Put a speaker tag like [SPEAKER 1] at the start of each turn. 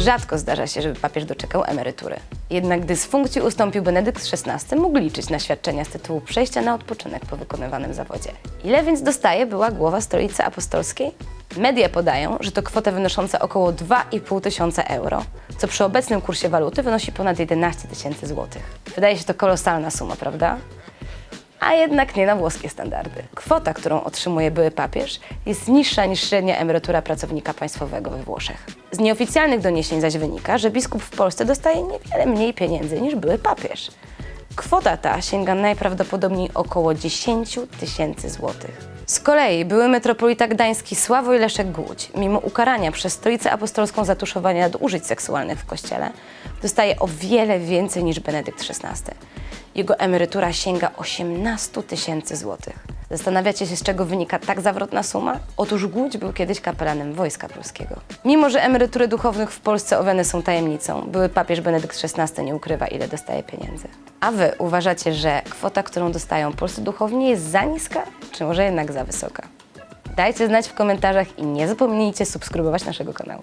[SPEAKER 1] Rzadko zdarza się, żeby papież doczekał emerytury. Jednak gdy z funkcji ustąpił Benedykt XVI, mógł liczyć na świadczenia z tytułu przejścia na odpoczynek po wykonywanym zawodzie. Ile więc dostaje była głowa stolicy apostolskiej? Media podają, że to kwota wynosząca około 2,5 tysiąca euro, co przy obecnym kursie waluty wynosi ponad 11 tysięcy złotych. Wydaje się to kolosalna suma, prawda? A jednak nie na włoskie standardy. Kwota, którą otrzymuje były papież, jest niższa niż średnia emerytura pracownika państwowego we Włoszech. Z nieoficjalnych doniesień zaś wynika, że biskup w Polsce dostaje niewiele mniej pieniędzy niż były papież. Kwota ta sięga najprawdopodobniej około 10 tysięcy złotych. Z kolei były metropolita gdański Sławoj Leszek Głódź, mimo ukarania przez stolicę apostolską zatuszowania nadużyć seksualnych w kościele, dostaje o wiele więcej niż Benedykt XVI. Jego emerytura sięga 18 tysięcy złotych. Zastanawiacie się, z czego wynika tak zawrotna suma? Otóż Głódź był kiedyś kapelanem Wojska Polskiego. Mimo, że emerytury duchownych w Polsce owiane są tajemnicą, były papież Benedykt XVI nie ukrywa, ile dostaje pieniędzy. A wy uważacie, że kwota, którą dostają polscy duchowni jest za niska, czy może jednak za wysoka? Dajcie znać w komentarzach i nie zapomnijcie subskrybować naszego kanału.